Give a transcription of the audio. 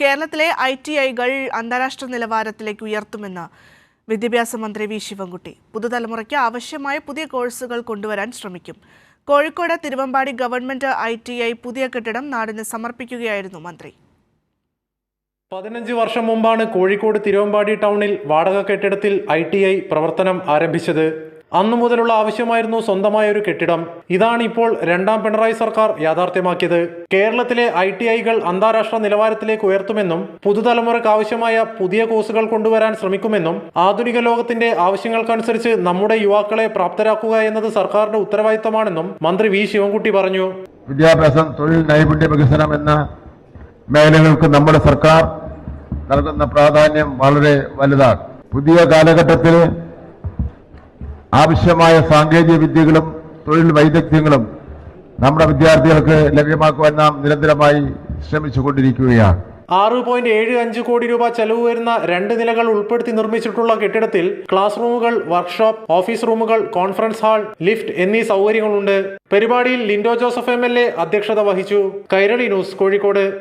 കേരളത്തിലെ I T ഐകൾ അന്താരാഷ്ട്ര നിലവാരത്തിലേക്ക് ഉയർത്തുമെന്ന് വിദ്യാഭ്യാസ മന്ത്രി വി ശിവൻകുട്ടി. പുതുതലമുറയ്ക്ക് ആവശ്യമായ പുതിയ കോഴ്സുകൾ കൊണ്ടുവരാൻ ശ്രമിക്കും. Kozhikode Thiruvambady government I T I പുതിയ കെട്ടിടം നാടിന് സമർപ്പിക്കുകയായിരുന്നു മന്ത്രി. പതിനഞ്ച് വർഷം മുമ്പാണ് കോഴിക്കോട് തിരുവമ്പാടി ടൗണിൽ വാടക കെട്ടിടത്തിൽ ഐ ടി ഐ പ്രവർത്തനം ആരംഭിച്ചത്. അന്നു മുതലുള്ള ആവശ്യമായിരുന്നു സ്വന്തമായ ഒരു കെട്ടിടം. ഇതാണ് ഇപ്പോൾ രണ്ടാം പിണറായി സർക്കാർ യാഥാർത്ഥ്യമാക്കിയത്. കേരളത്തിലെ ഐ ടി ഐകൾ അന്താരാഷ്ട്ര നിലവാരത്തിലേക്ക് ഉയർത്തുമെന്നും പുതുതലമുറയ്ക്ക് ആവശ്യമായ പുതിയ കോഴ്സുകൾ കൊണ്ടുവരാൻ ശ്രമിക്കുമെന്നും ആധുനിക ലോകത്തിന്റെ ആവശ്യങ്ങൾക്കനുസരിച്ച് നമ്മുടെ യുവാക്കളെ പ്രാപ്തരാക്കുക എന്നത് സർക്കാരിന്റെ ഉത്തരവാദിത്തമാണെന്നും മന്ത്രി വി. ശിവൻകുട്ടി പറഞ്ഞു. വിദ്യാഭ്യാസം തൊഴിൽ നൈപുണ്യ വികസനം എന്ന മേഖലകൾക്ക് നമ്മുടെ സർക്കാർ നൽകുന്ന പ്രാധാന്യം വളരെ വലുതാണ്. പുതിയ കാലഘട്ടത്തിൽ ആവശ്യമായ സാങ്കേതിക വിദ്യകളും തൊഴിൽ വൈദഗ്ധ്യങ്ങളും നമ്മുടെ വിദ്യാർത്ഥികൾക്ക് ലഭ്യമാക്കുവാൻ നാം നിരന്തരമായി ശ്രമിച്ചുകൊണ്ടിരിക്കുകയാണ്. ആറ് പോയിന്റ് ഏഴ് അഞ്ച് കോടി രൂപ ചെലവ് വരുന്ന രണ്ട് നിലകൾ ഉൾപ്പെടുത്തി നിർമ്മിച്ചിട്ടുള്ള കെട്ടിടത്തിൽ ക്ലാസ് റൂമുകൾ വർക്ക്ഷോപ്പ് ഓഫീസ് റൂമുകൾ കോൺഫറൻസ് ഹാൾ ലിഫ്റ്റ് എന്നീ സൗകര്യങ്ങളുണ്ട്. പരിപാടിയിൽ ലിൻഡോ ജോസഫ് എം അധ്യക്ഷത വഹിച്ചു. കൈരളി ന്യൂസ് കോഴിക്കോട്.